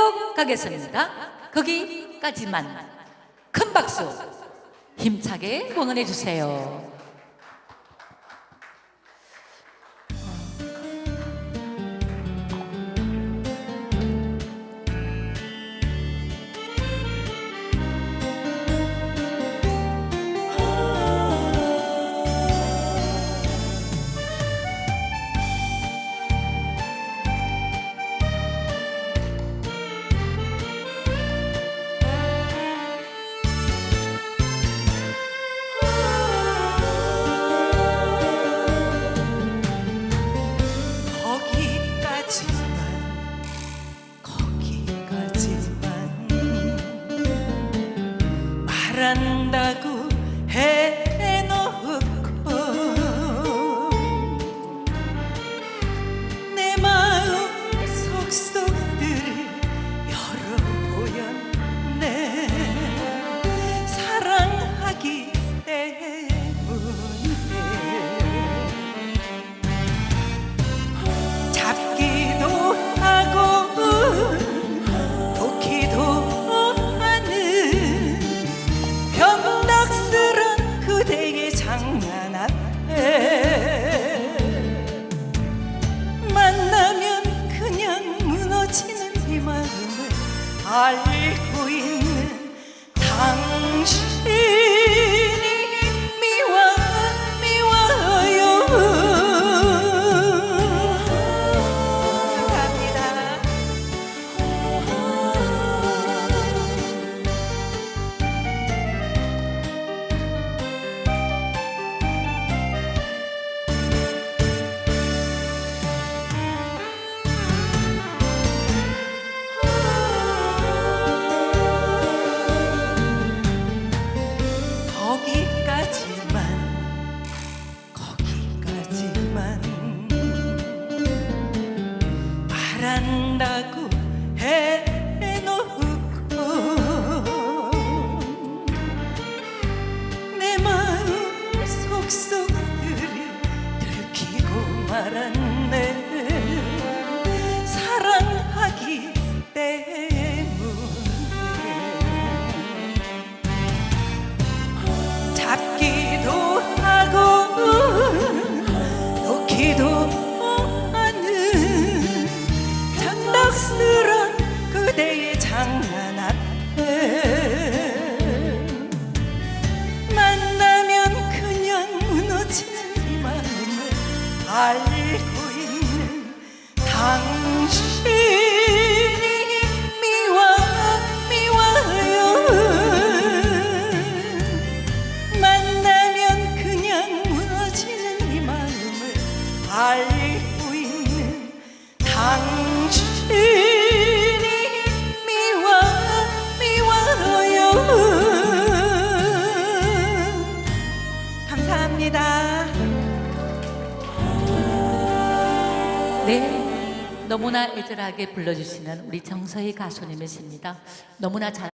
기다리고 가겠습니다. 거기까지만 큰 박수 힘차게 응원해 주세요. 말한다고 해 마음을 알고 있는 말한다고 해놓고 내 마음 속속들을 들키고 말았 앞에 만나면 그냥 무너지는 이 마음을 알 네, 너무나 애절하게 불러주시는 우리 정서희 가수님이십니다. 너무나 잘